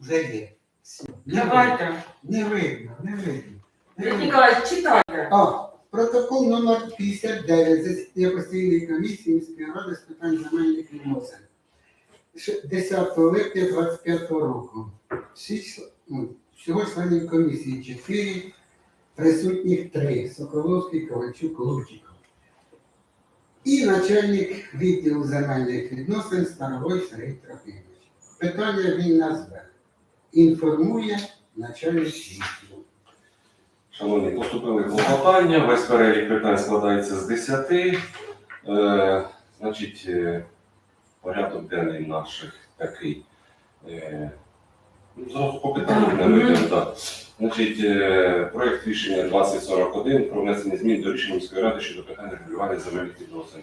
Вже є. Не видно. Не видно, не видно. Не видно. Ніколаївич, читайте. А, протокол номер 59 засідання постійної комісії міської ради з питань земельних відносин. Ш- 10 липня 25 року. Всі чл- ну, Всього членів комісії 4, присутніх 3. Соколовський, Ковальчук, Лучиков. І начальник відділу земельних відносин Старовой Сергій Трофимович. Питання він назве. Інформує начальник відділу. Шановні, поступили клопотання, весь перелік питань складається з 10. Е, значить, е, порядок денний наших такий. Е, зразу по Мгм. так. Значить, е, проєкт рішення 2041 про внесення змін до рішення міської ради щодо питання регулювання земельних відносин.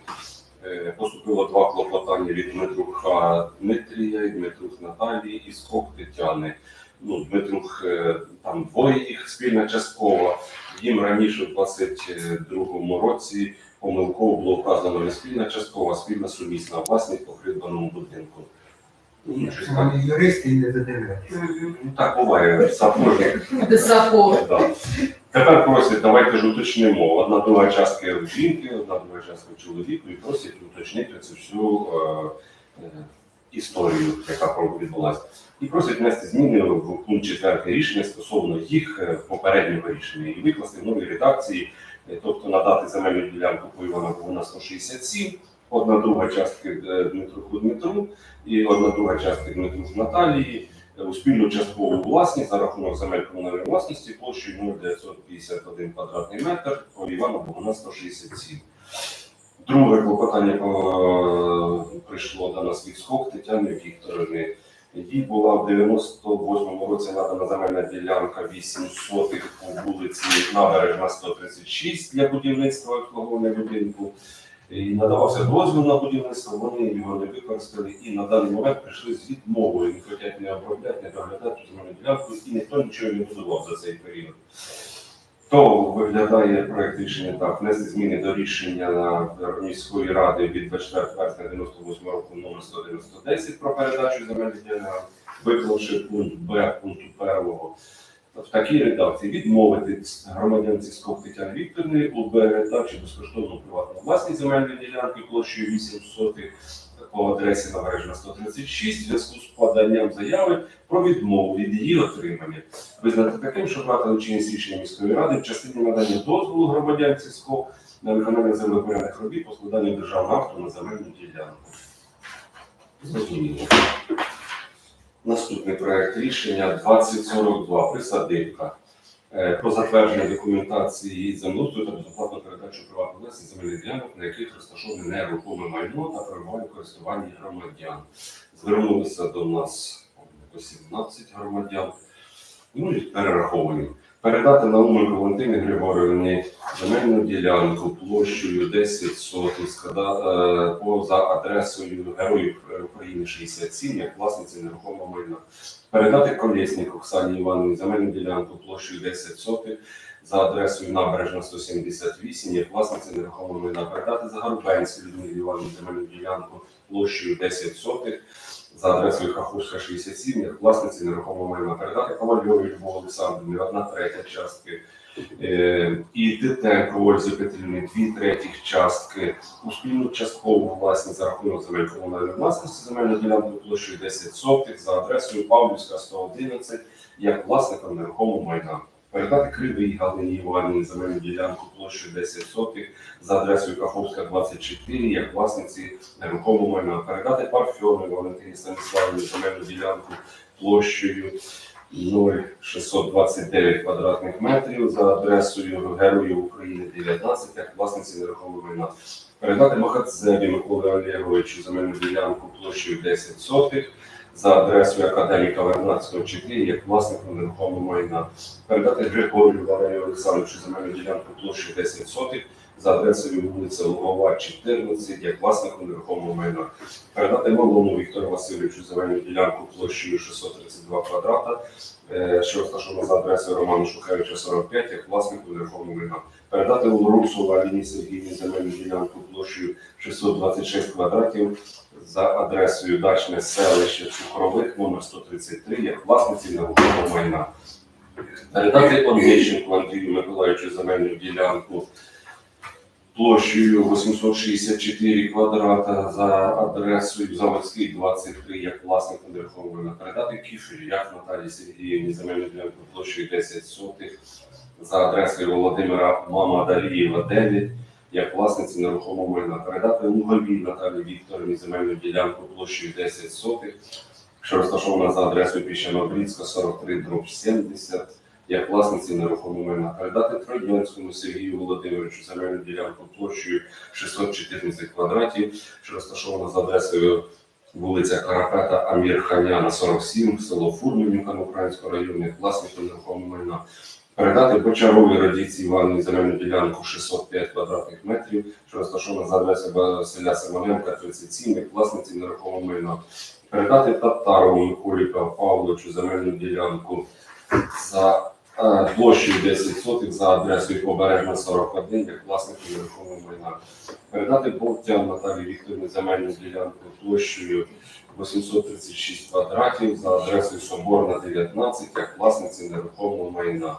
Е, Поступило два клопотання від Дмитруха Дмитрія, Дмитрух Наталії і Скок Тетяни ну, Дмитрух, е, там двоє їх спільна часткова. Їм раніше в 22-му році помилково було вказано не спільна часткова, а спільна сумісна власність по придбаному будинку. Ну, щось так. Вони юристи і не задивляються. Ну, так буває, сапожник. Десако. Да. Тепер просять, давайте ж уточнимо. Одна друга частка жінки, одна друга частка чоловіку, і просять уточнити цю всю е, е, історію, яка відбулася. І просять внести зміни в пункт 4 рішення стосовно їх е, попереднього рішення і викласти в новій редакції, е, тобто надати земельну ділянку по Івана Богуна 167, одна друга частка Дмитруху Дмитру і одна друга частка Дмитру Наталії е, у спільну часткову власність за рахунок земель комунальної власності площею 0,951 квадратний метр по Івана Богуна 167. Друге клопотання е, прийшло до нас від Тетяни Вікторовни. Їй була в 98-му році надана земельна ділянка 8 сотих по вулиці Набережна 136 для будівництва обслуговування будинку. І надавався дозвіл на будівництво, вони його не використали і на даний момент прийшли з відмовою. Не хочуть не обробляти, не доглядати земельну ділянку, і ніхто нічого не будував за цей період. То виглядає проект рішення так, внести зміни до рішення міської ради від 24 вересня 98 року номер 19010 про передачу земельних ділянок, виклавши пункт Б пункту першого в такій редакції відмовити громадянці Скок Тетяни Вікторівни у передачі безкоштовно приватну власність земельної ділянки площею 8 сотих по адресі Набережна 136 в зв'язку з поданням заяви про відмову від її отримання. Визнати таким, що брати чинність рішення міської ради в частині надання дозволу громадянці СКО на виконання землепорядних робіт по складанню державного акту на земельну ділянку. Зрозуміло. Наступний проект рішення 2042 присадибка Е, про затвердження документації землеустрою та безоплатну передачу приватної власності земельних ділянок, на яких розташоване нерухоме майно та перебуває користування громадян. Звернулися до нас 18 громадян. Ну і перераховані. Передати Науменко Валентині Григорівні земельну ділянку площею 10 сотих скада- е, за адресою Героїв України 67 як власниці нерухомого майна. Передати Колєснік Оксані Івановні земельну ділянку площею 10 сотих за адресою Набережна 178 як власниці нерухомого майна. Передати Загарбенській Людмилі Івановні земельну ділянку площею 10 сотих за адресою Каховська 67 як власниці нерухомого майна. Передати Ковальові Любові Олександрівні одна третя частки е, і Титенко Ользі Петрівні дві третіх частки у спільну часткову власність за рахунок земель комунальної власності земельну ділянку площею 10 сотих за адресою Павлівська 111 як власникам нерухомого майна. Передати Кривій Галині Іванівні земельну ділянку площею 10 сотих за адресою Каховська 24 як власниці нерухомого майна. Передати Парфьонові Валентині Станіславівні земельну ділянку площею 0,629 квадратних метрів за адресою Героїв України 19 як власниці нерухомого майна. Передати Махацеві Миколи Олеговичу земельну ділянку площею 10 сотих за адресою академіка Вернадського 4 як власнику нерухомого майна. Передати Григорію Валерію Олександровичу земельну ділянку площі 10 сотих за адресою вулиця Лугова, 14, як власнику нерухомого майна. Передати малому Віктору Васильовичу земельну ділянку площею 632 квадрата, е, що розташована за адресою Романа Шухевича, 45, як власнику нерухомого майна. Передати Лурусу Аліні Сергійні земельну ділянку площею 626 квадратів за адресою дачне селище Цукрових номер 133 як власниці нерухомого майна. Передати Онищенку Андрію Миколаївичу земельну ділянку площею 864 квадрата за адресою Заводський 23 як власнику нерухомого майна. Передати Кіфері як Наталії Сергіївні земельну ділянку площею 10 сотих за адресою Володимира Мамадалієва 9 як власниці нерухомого майна. Передати Луговій Наталії Вікторівні земельну ділянку площею 10 сотих, що розташована за адресою Піщано-Брідська, 43 дроб 70, як власниці нерухомого майна. Передати Троянському Сергію Володимировичу земельну ділянку площею 614 квадратів, що розташована за адресою вулиця Карапета Амірханяна, 47, село Фурманівка Українського району, як власнику нерухомого майна. Передати Бочаровій Радіці Івановні земельну ділянку 605 квадратних метрів, що розташована за адресою Василя Семененка, 37, як власниці нерухомого майна. Передати Татарову Миколі Павловичу земельну ділянку за площею 10 сотих за адресою Побережна 41, як власнику нерухомого майна. Передати Бовтян Наталії Вікторівні земельну ділянку площею 836 квадратів за адресою Соборна 19, як власниці нерухомого майна.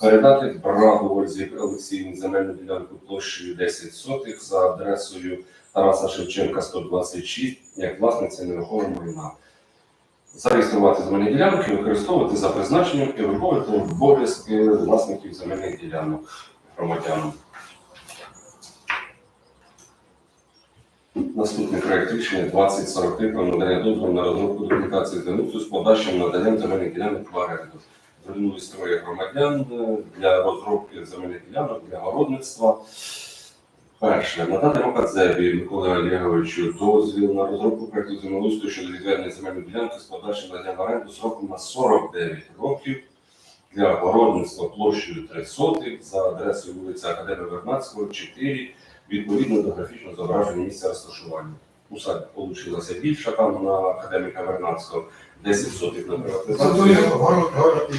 Передати Браду Ользі Олексіївні земельну ділянку площею 10 сотих за адресою Тараса Шевченка 126, як власниці нерухомого майна. Зареєструвати земельні ділянки, використовувати за призначенням і враховувати обов'язки власників земельних ділянок громадянам. Наступний проект рішення 2043 про надання дозволу на розробку документації землеустрою з подальшим наданням земельних ділянок в оренду. Звернулись троє громадян для розробки земельних ділянок для городництва. Перше, надати Рокадзебі Миколи Олеговичу дозвіл на розробку проєкту землеустрою щодо відведення земельної ділянки з подальшим наданням в оренду сроком на 49 років для городництва площею 3 сотих за адресою вулиця Академія Вернадського, 4, відповідно до графічного зображення місця розташування. Усадьба получилася більша там на академіка Вернадського, 10 сотих на приватизацію. Город, город,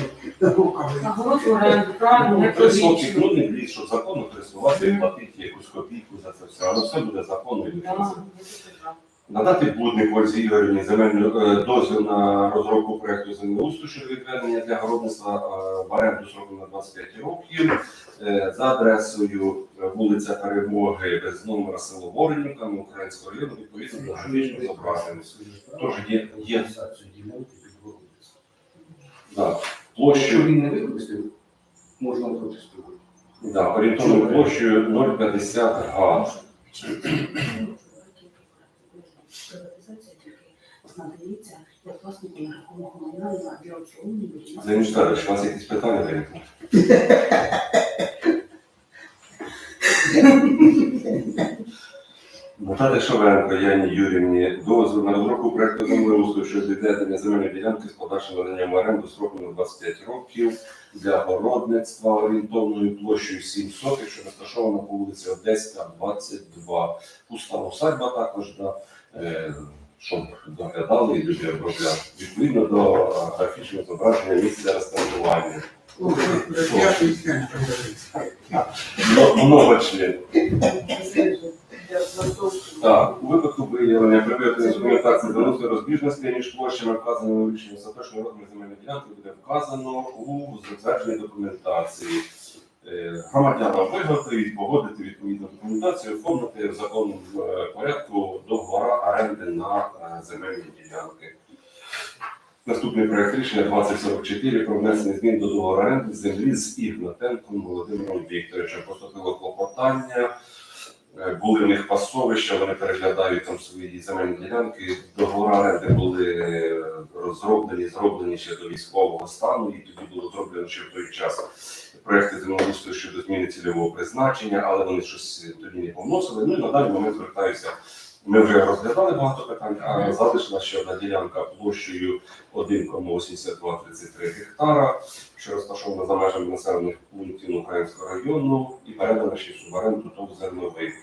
руками. Нагород в оренду, правильно, не Три сотні ну не вліз, щоб законно користувати і платити якусь копійку за це все, але все буде законно і Да, відповідно. я дуже прав. Надати Будник Ользі Ігорівні земельну е, дозвіл на розробку проекту землеустрою щодо відведення для городництва е, в оренду сроком на 25 років е, за адресою вулиця Перемоги без номера село Воренівка, Українського району, відповідно до графічного зображення. Тож є, є да, Якщо площею, він не використав, можна протестувати. да, орієнтовною площею 0,50 га. Приватизація тільки надається як власнику нерухомого для у вас якісь питання виникли? Наталя Шовенко, Яні Юрівні, дозвіл на розробку проекту землеустрою щодо відведення земельної ділянки з подальшим наданням оренду строком на 25 років для городництва орієнтовною площею 7 сотих, що розташована по вулиці Одеська, 22. Пуста усадьба також, да, е, щоб доглядали і люди обробляли. Відповідно до е, графічного зображення місця розташування. Сен появився. Ну, Много член. Так, у випадку виявлення приведення документації заносить розбіжності між площами, вказаними у рішенні остаточної розміру земельної ділянки, буде вказано у затвердженій документації. Е, Громадянам виготовити, погодити відповідну документацію, оформити в законному е, порядку договора оренди на е, земельні ділянки. Наступний проект рішення 2044 про внесення змін до договору оренди землі з Ігнатенком Володимиром Вікторовичем. Поступило клопотання. Е, Були в них пасовища, вони переглядають там свої земельні ділянки. Договори де були е, розроблені, зроблені ще до військового стану, і тоді було зроблено ще в той час проекти землеустрою щодо зміни цільового призначення, але вони щось тоді не повносили. Ну і на даний момент звертаюся Ми вже розглядали багато питань, а залишилася ще одна ділянка площею 1,8233 гектара, що розташована за межами населених пунктів Українського району і передана ще в суборенду ТОВ «Зерновий».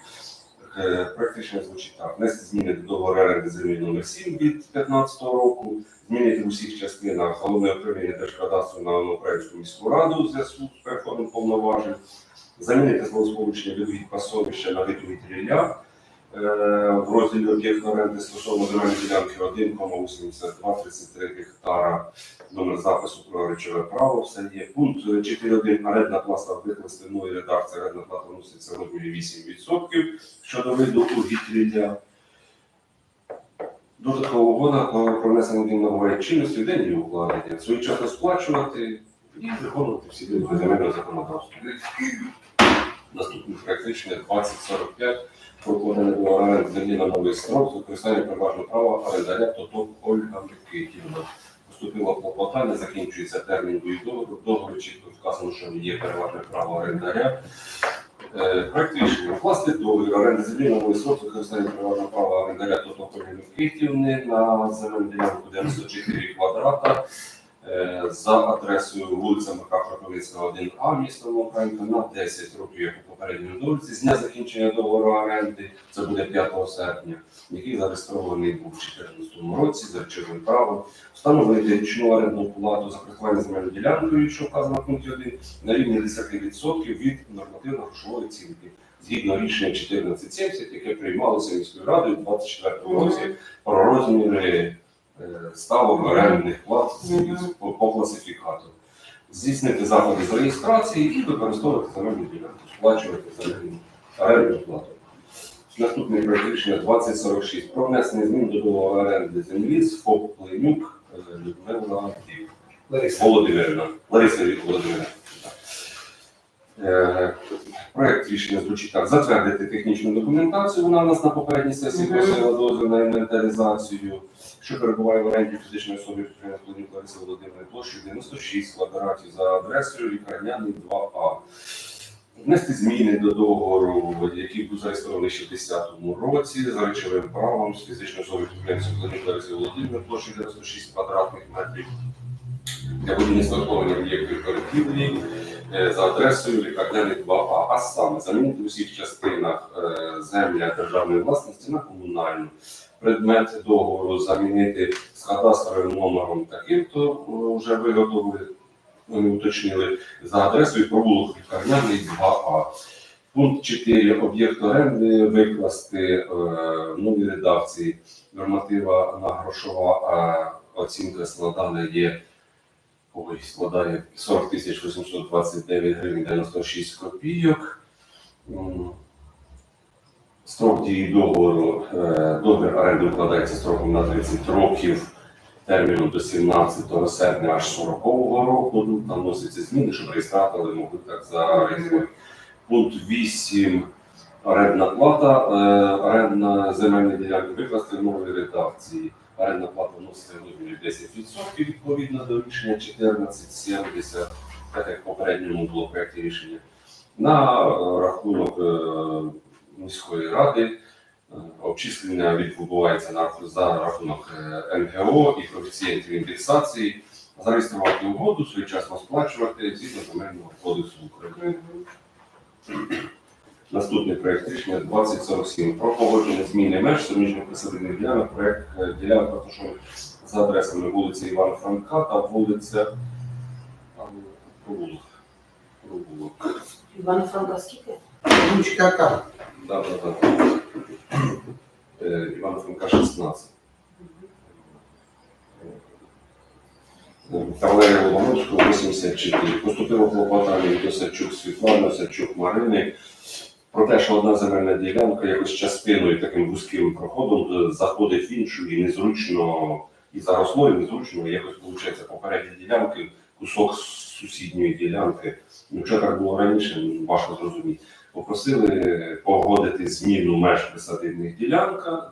Е, Проект рішення звучить так. Внести зміни до договору оренди землі номер 7 від 2015 року, змінити в усіх частинах головне управління Держкадастру на Українську міську раду у зв'язку з переходом повноважень, замінити словосполучення від пасовища на від рілля, Е, в розділі об'єкт оренди стосовно земельної ділянки 1,8233 гектара, номер запису про речове право, все є. Пункт 4.1. Орендна плата викласти нової редакції, орендна плата вноситься в розмірі 8% щодо виду угіддя. Додаткова угода про про внесення змін набуває чинності в день її укладення, своєчасно сплачувати і виконувати всі земельного законодавства. Наступний проект рішення 2045 про укладення договору землі на новий строк з використанням переважного права орендаря ТОТО Ольга Микитівна. Поступило клопотання, закінчується термін дії договору. В чітко вказано, що є переважне право орендаря. Е, Проект рішення договір оренди землі на новий срок з використанням переважного права орендаря ТОТО Ольги Микитівни на земельну ділянку 94 квадрата за адресою вулиця Михайла Кропивницького, 1А, місто Українка, на 10 років, як у попередньому довідці, з дня закінчення договору оренди, це буде 5 серпня, який зареєстрований був у 2014 році за речовим правом, встановити річну орендну плату за користування земельною ділянкою, що вказано в пункті 1, на рівні 10% від нормативно-грошової оцінки. Згідно рішення 1470, яке приймалося міською радою у 2024 році про розміри е, ставок орендних плат по, по класифікатору. Здійснити заходи з реєстрації і використовувати земельну ділянку, сплачувати земельну орендну плату. Наступний проект рішення 2046 про внесення змін до договору оренди землі з ФОП Пленюк е, Людмила Лариса. Володимирівна. Лариса Володимирівна. Проект рішення звучить так. Затвердити технічну документацію. Вона у нас на попередній сесії просила дозвіл на інвентаризацію, що перебуває в оренді фізичної особи підприємства Лариси Володимирівни площею 96 квадратів за адресою лікарняний 2А. Внести зміни до договору, який був зареєстрований ще в 2010 році за речовим правом з фізичної особи підприємства Лариси Володимирівни площею 96 квадратних метрів для будівництва об'єктів е, за адресою лікарняний 2А, а саме замінити в усіх частинах е, земля державної власності на комунальну. Предмет договору замінити з кадастровим номером таким, то е, вже виготовили, вони уточнили за адресою провулок лікарняний 2А. Пункт 4. Об'єкт оренди викласти е, в новій редакції норматива на грошова е, оцінка складана є ой, складає 40 тисяч 829 гривень 96 копійок. Строк дії договору, е, договір оренди укладається строком на 30 років, терміном до 17 серпня аж 40-го року. Ну, Там вносяться зміни, щоб реєстратори могли так зареєструвати. Пункт 8. Орендна плата, е, орендна земельна ділянка викласти в новій редакції. Орендна плата вноситься в розмірі 10% відповідно до рішення 1470, так як в попередньому було проєкті рішення. На е, рахунок е, міської ради е, обчислення відбувається за рахунок МГО і коефіцієнтів індексації. Зареєструвати угоду, своєчасно сплачувати згідно земельного кодексу України. Наступний проект рішення 2047 про погодження зміни меж суміжних присадибних ділянок. Проект е, ділянка розташований за адресами вулиці Івана Франка та вулиця там, провулок. Провулок. Івана Франка скільки? Ручка. Да, да, да. Е, Івана Франка 16. Кавалерія Лобановського 84. Поступило клопотання від Осадчук Світлани, Осадчук Марини про те, що одна земельна ділянка якось частиною таким вузьким проходом е, заходить в іншу і незручно, і заросло, і незручно, якось виходить попередні ділянки, кусок сусідньої ділянки. Ну, що так було раніше, ну, важко зрозуміти. Попросили погодити зміну меж присадибних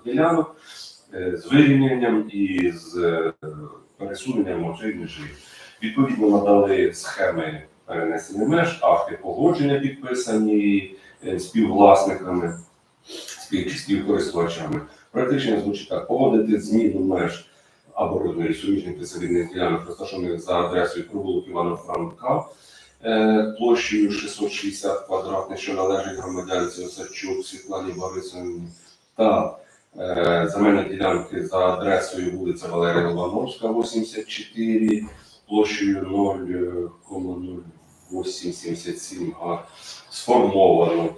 ділянок е, з вирівнянням і з е, пересуненням оцеї межі. Відповідно, надали схеми перенесення меж, акти погодження підписані е, Е, співвласниками, співкористувачами. Практично звучить так: поводити зміну меж оборудної суміжних присадівних ділянок, розташованих за адресою провулок Івана Франка е, площею 660 квадратних, що належить громадянці Осадчук, Світлані Борисовні та е, земельні ділянки за адресою вулиця Валерія Лобановська, 84, площею 0,0. 877А сформовано,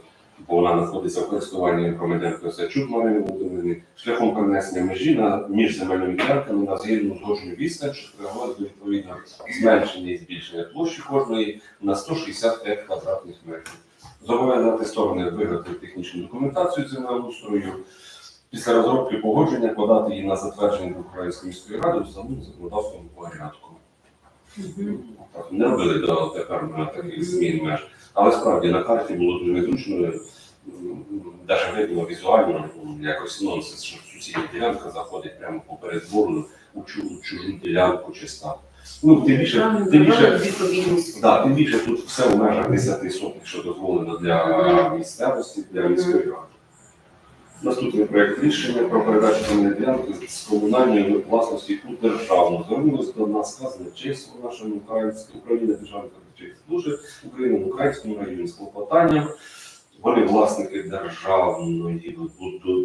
бо вона знаходиться в користуванні громадян Косачук Марини Володимирівни, шляхом перенесення межі на між земельними ділянками на згідно узгоджену відстань, що приводить до відповідно зменшення і збільшення площі кожної на 165 квадратних метрів. Зобов'язати сторони виготовити технічну документацію землеустрою. Після розробки погодження подати її на затвердження до Української міської ради в самому законодавством порядку. Не робили до тепер на таких змін меж. Але справді на карті було дуже незручно, навіть видно візуально, якось нонсенс, що сусідня ділянка заходить прямо поперед двору у чужу ділянку чи став. Ну, тим більше, тим більше, да, тим більше тут все в межах 10 сотень, що дозволено для місцевості, для міської ради. Наступний проект рішення про передачу земельної ділянки з комунальної власності у державну. Звернулися до нас сказане честь у нашому українському управління державних служби України в українському районі з клопотанням. Вони власники державної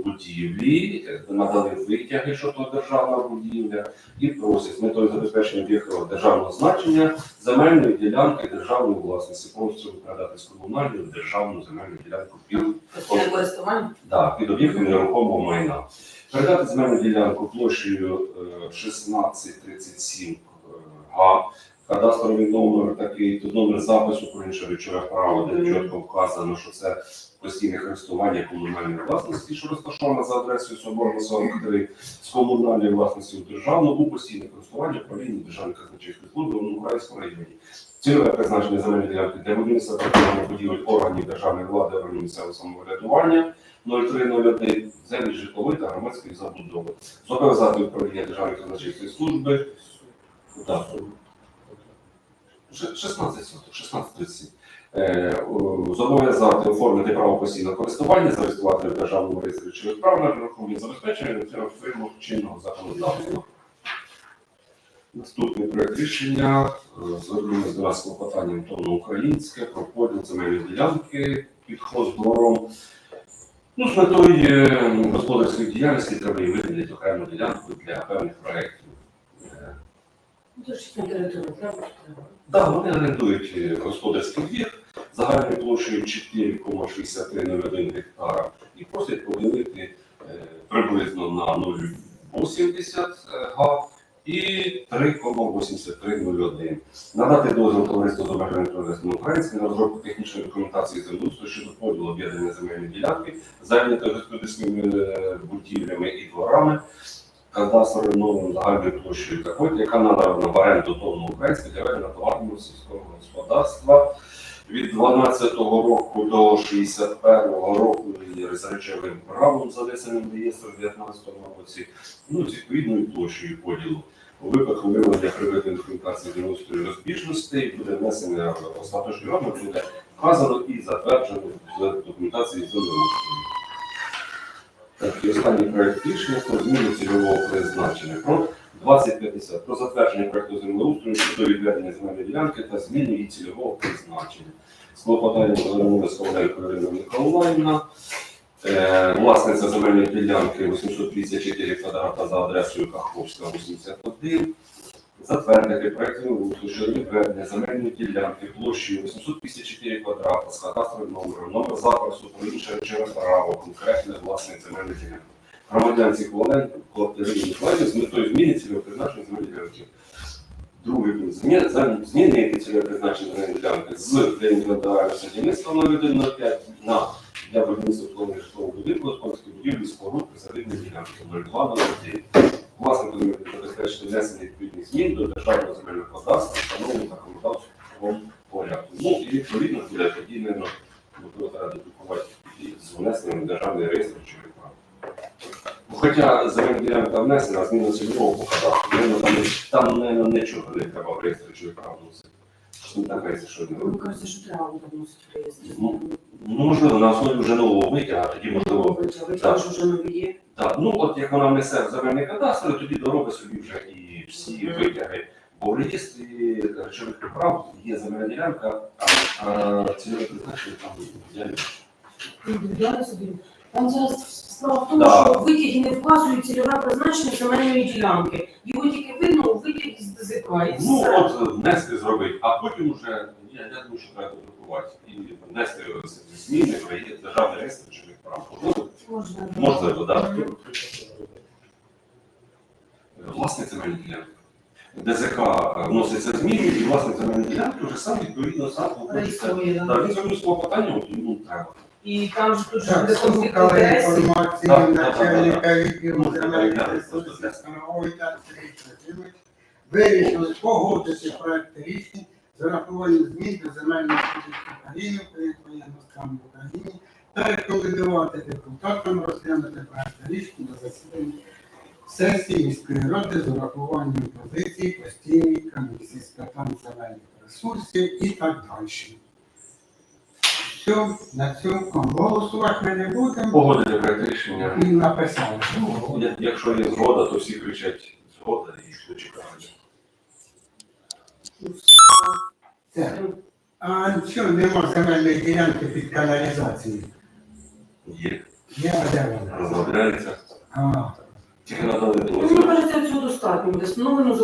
будівлі, е, надали витяги, що то державна будівля, і просять з метою забезпечення об'єкту державного значення земельної ділянки державної власності. Просять передати з комунальної державну земельну ділянку під Да, під об'єктом нерухомого майна. Передати земельну ділянку площею е, 1637 е, га, кадастровий номер такий, тут номер запису про інше речове право, де чітко вказано, що це постійне користування комунальної власності, що розташована за адресою Соборна 43, з комунальної власності у державну у постійне користування управління Державної казначейської служби в Українському районі. Цільове призначення земельної ділянки для будівництва та будівель органів державної влади, органів місцевого самоврядування 0301 землі житлової та громадської забудови. Зобов'язати управління Державної казначейської служби. Так, 16 соток, 16 37. Е, Зобов'язати оформити право постійного користування, зареєструвати в державному реєстрі речових прав на рахунок забезпечення вимог чинного законодавства. Наступний проект рішення е, звернулися до нас клопотанням Тону Українське про поділ земельної ділянки під хоздвором. Ну, з метою е, господарської діяльності треба і виділити окрему ділянку для певних проєктів. Е, Ну, то ж на територію треба. чи треба? Да, вони орендують е, господарський двір загальною площею 4,6301 гектара і просять поділити е, приблизно на 0,80 га і 3,8301. Надати дозвіл товариству з обмеженим туризмом українське на розробку технічної документації землеустрою щодо поділу об'єднання земельної ділянки, зайнятої господарськими е, будівлями і дворами, кадастровим номером загальною площею такої, яка надана в оренду українське для ведення товарного сільського господарства. Від 12-го року до 61-го року і з речовим правом занесеним в реєстр в 19-му році, ну, з відповідною площею поділу. У випадку виявлення приведення документації землеустрою розбіжностей буде внесення остаточний розмір, буде вказано і затверджено в документації землеустрою. Так, і останній проект рішення про зміну цільового призначення. Про 2050 про затвердження проекту землеустрою щодо відведення земельної ділянки та зміну її цільового призначення. З клопотанням Коваленко Ірина Миколаївна, е, власниця земельної ділянки 854 квадрата за адресою Каховська, 81. Затвердити проект землеустрою щодо відведення земельної ділянки площею 854 квадрата з кадастровим номером, номер запису інше речове право, конкретне власник земельної ділянки. Громадянці Миколаївні з метою зміни цільового призначення земельної ділянки. Другий пункт. Зміни, змінити цільове призначення земельної ділянки з для індивідуального садівництва 0105 на для будівництва житлового житлового будинку, господарської будівлі, споруд, присадибної ділянки 0201. Власне, буде забезпечити внесення відповідних змін до державного земельного кадастру, встановленого законодавством порядку. Ну і відповідно буде тоді не треба дублікувати з внесенням державний реєстр чи прав. Ну, Хоча земельна ділянка внесена, зміна цільового по кадастру, ну, там, там не, нічого не треба в реєстрі чи прав вносити. Не так що не Мені кажеться, що треба вносити в реєстр. Ну, можливо, на основі вже нового витягу, а тоді можливо Ви кажете, вже нові є. Так, ну от як вона внесе в земельний кадастр, тоді доробить собі вже і всі витяги. Бо в реєстрі речових прав є земельна ділянка, а, цільове призначення там собі. Там зараз справа в тому, Да. що витяги не вказують цільове призначення земельної ділянки. Його тільки видно у витягі з ДЗК. і Ну, все. от внести зробити, а потім вже, я думаю, що треба друкувати. І внести зміни в державний реєстр речових прав. Можливо, так. Мгм. Власник земельної ділянки. ДЗК е, вноситься зміни, і власник земельної ділянки вже сам відповідно сам Реєструє, да. Він звернув свого питання, от йому треба. І там же тут же Так, так, начальника відділу Ну, земельних ресурсів. Станової та вирішили погодити проект рішень з урахуванням змін до земельного кодексу України, воєнного стану в Україні та рекомендувати депутатам розглянути проект рішень на засіданні сесії міської ради з урахуванням позицій постійної комісії з питань земельних ресурсів і так далі. Все, на цьому голосувати ми не будемо. Погодити проект рішення. І написали. Я- Якщо є згода, то всі кричать згода і що чекають. Це. А що, нема земельної ділянки під каналізацією? Є, Є, а де вона? розробляється. А, Тільки надали Ну, дозвіл. мені кажеться, цього достатньо встановлено